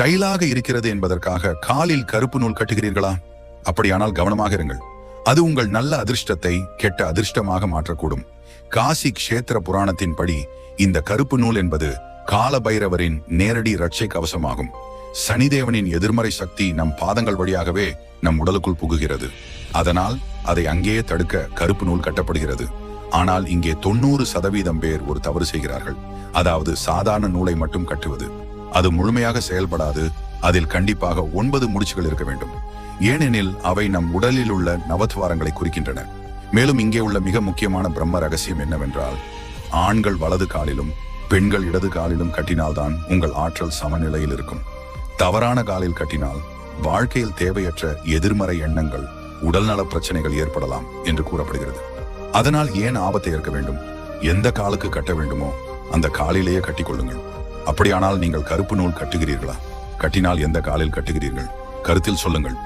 ஸ்டைலாக இருக்கிறது என்பதற்காக காலில் கருப்பு நூல் கட்டுகிறீர்களா? அப்படியானால் கவனமாக இருங்கள். அது உங்கள் நல்ல அதிர்ஷ்டத்தை கெட்ட அதிர்ஷ்டமாக மாற்றக்கூடும். காசி க்ஷேத்திர புராணத்தின்படி இந்த கருப்பு நூல் என்பது கால பைரவரின் நேரடி இரட்சை கவசமாகும். சனிதேவனின் எதிர்மறை சக்தி நம் பாதங்கள் வழியாகவே நம் உடலுக்குள் புகுகிறது. அதனால் அதை அங்கேயே தடுக்க கருப்பு நூல் கட்டப்படுகிறது. ஆனால் இங்கே தொண்ணூறு சதவீதம் பேர் ஒரு தவறு செய்கிறார்கள். அதாவது சாதாரண நூலை மட்டும் கட்டுவது. அது முழுமையாக செயல்படாது. அதில் கண்டிப்பாக ஒன்பது முடிச்சுகள் இருக்க வேண்டும். ஏனெனில் அவை நம் உடலில் உள்ள நவத்வாரங்களை குறிக்கின்றன. மேலும் இங்கே உள்ள மிக முக்கியமான பிரம்ம ரகசியம் என்னவென்றால் ஆண்கள் வலது காலிலும் பெண்கள் இடது காலிலும் கட்டினால்தான் உங்கள் ஆற்றல் சமநிலையில் இருக்கும். தவறான காலில் கட்டினால் வாழ்க்கையில் தேவையற்ற எதிர்மறை எண்ணங்கள் உடல்நல பிரச்சனைகள் ஏற்படலாம் என்று கூறப்படுகிறது. அதனால் ஏன் ஆபத்தை ஏற்க வேண்டும்? எந்த காலுக்கு கட்ட வேண்டுமோ அந்த காலிலேயே கட்டிக்கொள்ளுங்கள் அப்படியானால் நீங்கள் கருப்பு நூல் கட்டுகிறீர்களா? கட்டினால் எந்த காலில் கட்டுகிறீர்கள்? கருத்தில் சொல்லுங்கள்.